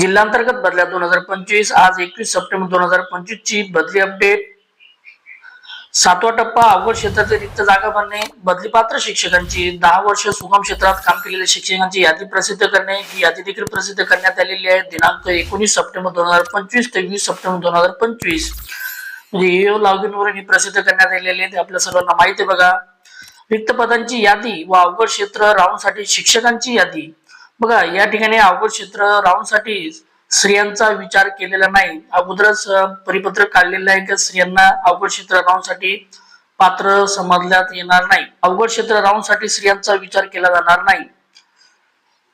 जिल्हांतर्गत बदल्या दोन हजार पंचवीस आज एकवीस सप्टेंबर दोन हजार पंचवीस ची बदली अपडेट सातवा टप्पा अवघड क्षेत्रातील रिक्त जागा भरणे बदली पात्र शिक्षकांची दहा वर्ष सुगम क्षेत्रात काम केलेल्या शिक्षकांची यादी प्रसिद्ध करणे ही यादी देखील प्रसिद्ध करण्यात आलेली आहे. दिनांक एकोणीस सप्टेंबर दोन हजार पंचवीस ते वीस सप्टेंबर दोन हजार पंचवीस. म्हणजे EO लॉगिन वरून ही प्रसिद्ध करण्यात आलेली आहे. ते आपल्या सर्वांना माहिती आहे बघा. रिक्त पदांची यादी व अवघड क्षेत्र राऊंडसाठी शिक्षकांची यादी. बघा या ठिकाणी अवघड क्षेत्र राहूनसाठी स्त्रियांचा विचार केलेला नाही. अगोदरच परिपत्रक काढलेलं आहे की स्त्रियांना अवघड क्षेत्र राहूनसाठी पात्र समजल्यात येणार नाही. अवघड क्षेत्र राहूनसाठी स्त्रियांचा विचार केला जाणार नाही.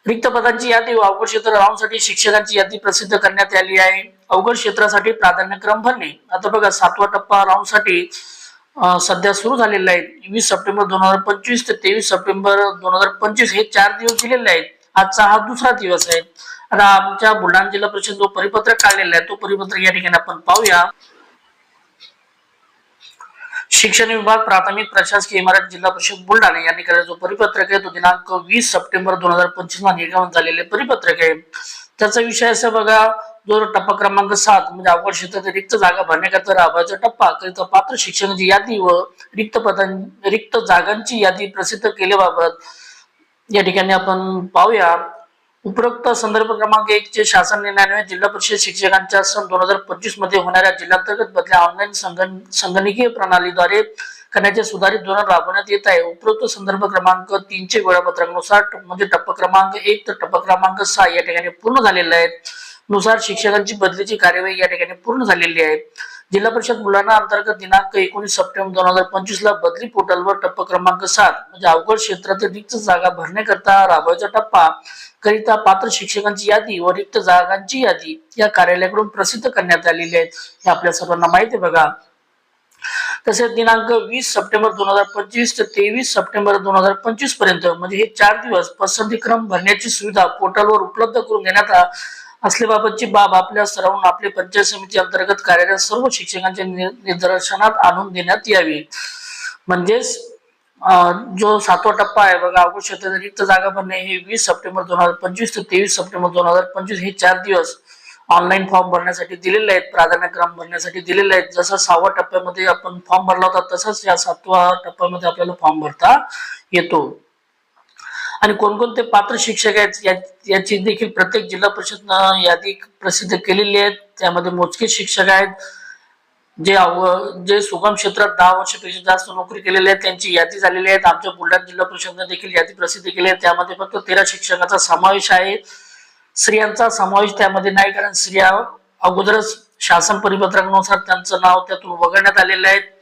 रिक्त पदांची यादी अवघड क्षेत्र राहूनसाठी शिक्षकांची यादी प्रसिद्ध करण्यात आली आहे. अवघड क्षेत्रासाठी प्राधान्यक्रम भरणे. आता बघा सातवा टप्पा राऊंडसाठी सध्या सुरू झालेला आहे. वीस सप्टेंबर दोन हजार पंचवीस ते तेवीस सप्टेंबर दोन हजार पंचवीस हे चार दिवस दिलेले आहेत. आजचा हा दुसरा दिवस आहे. आता आमच्या बुलढाणा जिल्हा परिषद जो परिपत्रक काढलेला आहे तो परिपत्रक या ठिकाणी आपण पाहूया. शिक्षण विभाग प्राथमिक प्रशासकीय इमारत जिल्हा परिषद बुलढाणा यांनी केलेला जो परिपत्रक आहे तो दिनांक वीस सप्टेंबर दोन हजार पंचवीसमध्ये निर्गमन झालेले परिपत्रक आहे. त्याचा विषय असं बघा जो टप्पा क्रमांक सात म्हणजे अवघड क्षेत्रात रिक्त जागा भरण्याकरता राबवायचा टप्पा करिता पात्र शिक्षणाची यादी व रिक्त पदां रिक्त जागांची यादी प्रसिद्ध केल्याबाबत या ठिकाणी आपण पाहूया. उपरोक्त संदर्भ क्रमांक एक चे शासन निर्णयाने जिल्हा परिषद शिक्षकांच्या सन दोन हजार पंचवीसमध्ये होणाऱ्या जिल्हांतर्गत बदल्या ऑनलाईन संगण संगणकीय प्रणालीद्वारे करण्याचे सुधारित धोरण राबवण्यात येत आहे. उपरोक्त संदर्भ क्रमांक तीनचे वेळापत्रकानुसार म्हणजे टप्प क्रमांक एक तर टप्प क्रमांक सहा या ठिकाणी पूर्ण झालेला आहे नुसार शिक्षकांची बदलीची कार्यवाही या ठिकाणी पूर्ण झालेली आहे. जिल्हा परिषद मुलांना अंतर्गत दिनांक एकोणीस सप्टेंबर दोन हजार पंचवीस ला बदली पोर्टलवर टप्पा क्रमांक सात म्हणजे अवघड क्षेत्रातील रिक्त जागा भरण्याकरता राबवायचा टप्पा करिता पात्र शिक्षकांची यादी व रिक्त जागांची यादी या कार्यालयाकडून प्रसिद्ध करण्यात आलेली आहे हे आपल्या सर्वांना माहिती बघा. तसेच दिनांक वीस सप्टेंबर दोन हजार पंचवीस ते तेवीस सप्टेंबर दोन हजार पंचवीसपर्यंत म्हणजे हे चार दिवस पसंतीक्रम भरण्याची सुविधा पोर्टलवर उपलब्ध करून देण्यात आ- असल्याबाबतची बाब आपल्या सरावून आपले पंचायत समिती अंतर्गत कार्यरत सर्व शिक्षकांच्या नि- निदर्शनात आणून देण्यात यावी. म्हणजेच जो सातवा टप्पा आहे बघा अवघड क्षेत्रात रिक्त जागा भरणे हे वीस सप्टेंबर दोन हजार पंचवीस ते तेवीस सप्टेंबर दोन हजार पंचवीस हे चार दिवस ऑनलाईन फॉर्म भरण्यासाठी दिलेले आहेत प्राधान्यक्रम भरण्यासाठी दिलेले आहेत. जसं सहाव्या टप्प्यामध्ये आपण फॉर्म भरला होता तसंच या सातव्या टप्प्यामध्ये आपल्याला फॉर्म भरता येतो. आणि कोणकोणते पात्र शिक्षक आहेत या- याची देखील प्रत्येक जिल्हा परिषदनं यादी प्रसिद्ध केलेली आहे त्यामध्ये मोजके शिक्षक आहेत. जे अव- जे सुगम क्षेत्रात दहा वर्षापेक्षा जास्त नोकरी केलेले आहेत त्यांची यादी झालेली आहे आमच्या बुलढाणा जिल्हा परिषदने देखील यादी प्रसिद्ध केली आहे. त्यामध्ये फक्त तेरा शिक्षकाचा समावेश आहे. स्त्रियांचा समावेश त्यामध्ये नाही कारण स्त्रिया अगोदरच शासन परिपत्रकानुसार त्यांचं नाव त्यातून वगळण्यात आलेलं आहे.